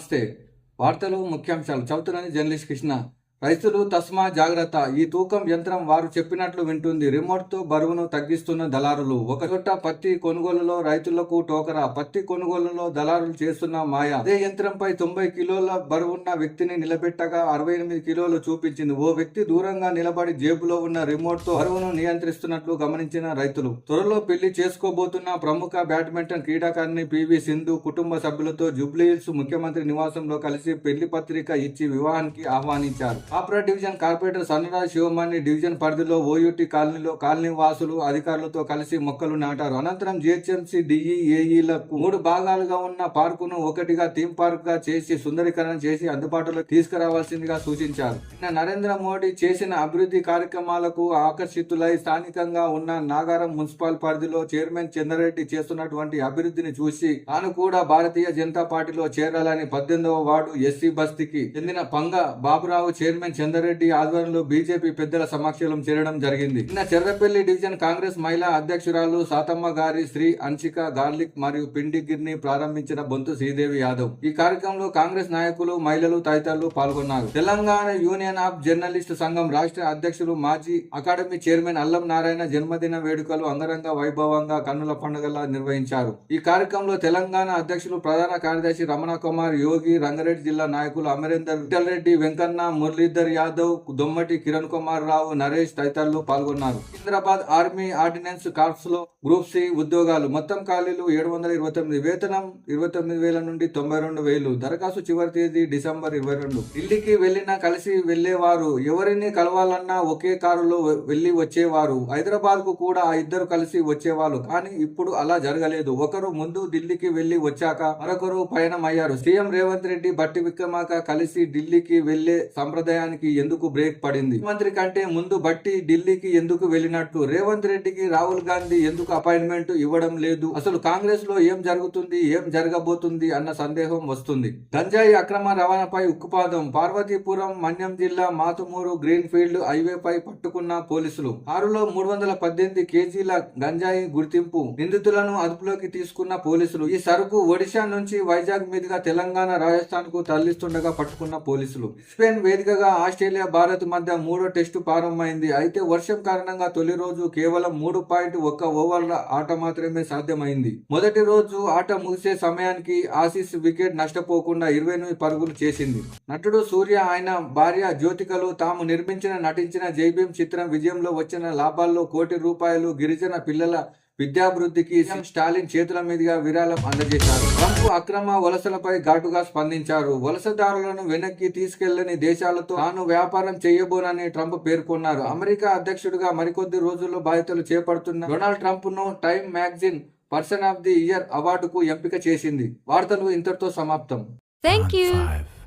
నమస్తే. వార్తలు ముఖ్యాంశాలు. చదువుతున్నాను జర్నలిస్ట్ కృష్ణ. రైతులు తస్మా జాగ్రత్త. ఈ తూకం యంత్రం వారు చెప్పినట్లు వింటుంది. రిమోట్తో బరువును తగ్గిస్తున్న దళారులు. ఒక చోట పత్తి కొనుగోలులో రైతులకు టోకరా. పత్తి కొనుగోలులో దళారులు చేస్తున్న మాయ. అదే యంత్రంపై తొంభై కిలోల బరువున్న వ్యక్తిని నిలబెట్టగా అరవై ఎనిమిది కిలోలు చూపించింది. ఓ వ్యక్తి దూరంగా నిలబడి జేబులో ఉన్న రిమోట్తో బరువును నియంత్రిస్తున్నట్లు గమనించిన రైతులు. త్వరలో పెళ్ళి చేసుకోబోతున్న ప్రముఖ బ్యాడ్మింటన్ క్రీడాకారిణి పివి సింధు కుటుంబ సభ్యులతో జూబ్లీహిల్స్ ముఖ్యమంత్రి నివాసంలో కలిసి పెళ్ళి పత్రిక ఇచ్చి వివాహానికి ఆహ్వానించారు. ఆపరా division corporator Sannaraj Shivamani division పరిధిలో ఓయూటీ కాలనీలో కాలనీ వాసులు అధికారులతో కలిసి మొక్కలు నాటారు. అనంతరం జిహెచ్ఎంసీ డిఈఏఈలకు మూడు భాగాలుగా ఉన్న పార్కును ఒకటిగా థీమ్ పార్క్గా చేసి సుందరీకరణ చేసి అందుబాటులో తీసుకురావాల్సిందిగా సూచించారు. నరేంద్ర మోడీ చేసిన అభివృద్ధి కార్యక్రమాలకు ఆకర్షితులై స్థానికంగా ఉన్న నాగారం మున్సిపల్ పరిధిలో చైర్మన్ చంద్రరెడ్డి చేస్తున్నటువంటి అభివృద్ధిని చూసి తాను కూడా భారతీయ జనతా పార్టీలో చేరాలని పద్దెనిమిదవ వార్డు ఎస్సీ బస్తీకి చెందిన పంగ బాబురావు చైర్మన్ చంద్రరెడ్డి ఆధ్వర్యంలో బీజేపీ పెద్దల సమక్షంలో చేరడం జరిగింది. నిన్న చెర్రపల్లి డివిజన్ కాంగ్రెస్ మహిళా అధ్యక్షురాలు సాతమ్మ గారి శ్రీ అంచిక గార్లిక్ మరియు పిండిగిరిని ప్రారంభించిన బొంతు శ్రీదేవి యాదవ్. ఈ కార్యక్రమంలో కాంగ్రెస్ నాయకులు మహిళలు తదితరులు పాల్గొన్నారు. తెలంగాణ యూనియన్ ఆఫ్ జర్నలిస్టు సంఘం రాష్ట్ర అధ్యక్షులు మాజీ అకాడమీ చైర్మన్ అల్లం నారాయణ జన్మదిన వేడుకలు అంగరంగ వైభవంగా కన్నుల పండుగలా నిర్వహించారు. ఈ కార్యక్రమంలో తెలంగాణ అధ్యక్షులు ప్రధాన కార్యదర్శి రమణ కుమార్ యోగి రంగారెడ్డి జిల్లా నాయకులు అమరేందర్ విఠల్ రెడ్డి వెంకన్న గిరిధర్ యాదవ్ దొమ్మటి కిరణ్ కుమార్ రావు నరేష్ తదితరులు పాల్గొన్నారు. హైదరాబాద్ ఆర్మీ ఆర్డినెన్స్ కార్ప్స్లో గ్రూప్ సి ఉద్యోగాలు. మొత్తం ఖాళీలు ఏడు వందల ఇరవై తొమ్మిది. వేతనం ఇరవై తొమ్మిది వేల నుండి తొంభై రెండు వేలు. దరఖాస్తు చివరి తేదీ డిసెంబర్ ఇరవై రెండు. ఢిల్లీకి వెళ్ళినా కలిసి వెళ్ళేవారు ఎవరిని కలవాలన్నా ఒకే కారులో వెళ్ళి వచ్చేవారు. హైదరాబాద్కు కూడా ఆ ఇద్దరు కలిసి వచ్చేవాళ్ళు. కానీ ఇప్పుడు అలా జరగలేదు. ఒకరు ముందు ఢిల్లీకి వెళ్ళి వచ్చాక మరొకరు పయనం అయ్యారు సీఎం రేవంత్ రెడ్డి బట్టి విక్రమాక కలిసి ఢిల్లీకి వెళ్ళే సంప్రదాయానికి ఎందుకు బ్రేక్ పడింది? మంత్రి కంటే ముందు బట్టి ఢిల్లీకి ఎందుకు వెళ్ళినట్లు రేవంత్ రెడ్డికి రాహుల్ గాంధీ ఎందుకు అపాయింట్మెంట్ ఇవ్వడం లేదు? అసలు కాంగ్రెస్లో ఏం జరుగుతుంది? ఏం జరగబోతుంది? అన్న సందేహం వస్తుంది. గంజాయి అక్రమ రవాణాపై ఉక్కుపాదం. పార్వతీపురం మన్యం జిల్లా మాతుమూరు గ్రీన్ ఫీల్డ్ హైవేపై పట్టుకున్న పోలీసులు. ఆరులో మూడు వందల పద్దెనిమిది కేజీల గంజాయి గుర్తింపు నిందితులను అదుపులోకి తీసుకున్న పోలీసులు. ఈ సరుకు ఒడిశా నుంచి వైజాగ్ మీదుగా తెలంగాణ రాజస్థాన్కు తరలిస్తుండగా పట్టుకున్న పోలీసులు. స్పెయిన్ వేదికగా ఆస్ట్రేలియా భారత్ మధ్య మూడో టెస్టు ప్రారంభమైంది. అయితే వర్షం కారణంగా తొలి రోజు కేవలం మూడు పాయింట్ ఒక్క ఓవర్ల ఆట మాత్రమే సాధ్యమైంది. మొదటి రోజు ఆట ముగిసే సమయానికి ఆసీస్ వికెట్ నష్టపోకుండా ఇరవై ఎనిమిది పరుగులు చేసింది. నటుడు సూర్య ఆయన భార్య జ్యోతికలు తాము నిర్మించిన నటించిన జైభీం చిత్రం విజయంలో వచ్చిన లాభాల్లో కోటి రూపాయలు గిరిజన పిల్లల విద్యాభివృద్ధికి సీఎం స్టాలిన్ చేతుల మీదుగా విరాళం అందజేశారు. ట్రంప్ అక్రమ వలసలపై ఘాటుగా స్పందించారు. వలసదారులను వెనక్కి తీసుకెళ్ళని దేశాలతో తాను వ్యాపారం చేయబోనని ట్రంప్ పేర్కొన్నారు. అమెరికా అధ్యక్షుడిగా మరికొద్ది రోజుల్లో బాధ్యతలు చేపడుతున్న Donald ట్రంప్ను Time magazine person of the year అవార్డుకు ఎంపిక చేసింది. వార్తలు ఇంతటితో సమాప్తం. You. Five.